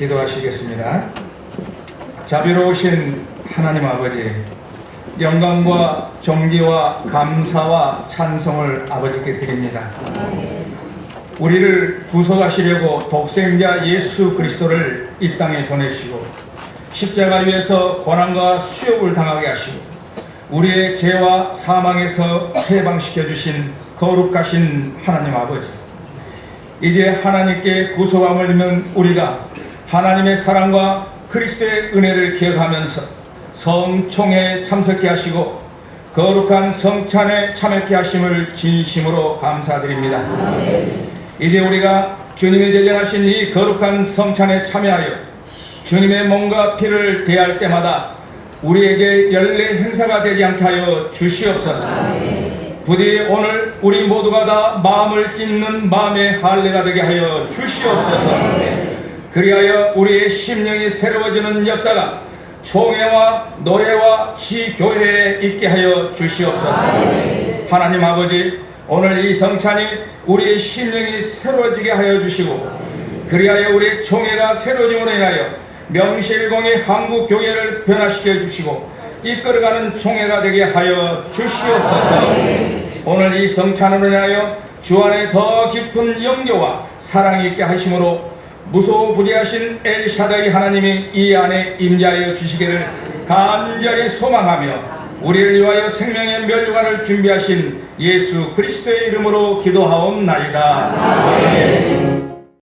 기도하시겠습니다. 자비로우신 하나님 아버지, 영광과 존귀와 감사와 찬송을 아버지께 드립니다. 우리를 구속하시려고 독생자 예수 그리스도를 이 땅에 보내시고 십자가 위에서 고난과 수욕을 당하게 하시고 우리의 죄와 사망에서 해방시켜 주신 거룩하신 하나님 아버지 이제 하나님께 구속함을 입는 우리가 하나님의 사랑과 그리스도의 은혜를 기억하면서 성총회에 참석케 하시고 거룩한 성찬에 참여케 하심을 진심으로 감사드립니다. 이제 우리가 주님이 제정하신 이 거룩한 성찬에 참여하여 주님의 몸과 피를 대할 때마다 우리에게 연례 행사가 되지 않게 하여 주시옵소서. 부디 오늘 우리 모두가 다 마음을 찢는 마음의 할례가 되게 하여 주시옵소서. 그리하여 우리의 심령이 새로워지는 역사가 총회와 노예와 지교회에 있게 하여 주시옵소서. 하나님 아버지 오늘 이 성찬이 우리의 심령이 새로워지게 하여 주시고 그리하여 우리의 총회가 새로워짐으로 인하여 명실공히 한국 교회를 변화시켜 주시고 이끌어가는 총회가 되게 하여 주시옵소서. 오늘 이 성찬으로 인하여 주 안에 더 깊은 영교와 사랑이 있게 하심으로 무소부지하신 엘샤다이 하나님이 이 안에 임재하여 주시기를 간절히 소망하며 우리를 위하여 생명의 면류관을 준비하신 예수 그리스도의 이름으로 기도하옵나이다. 아멘.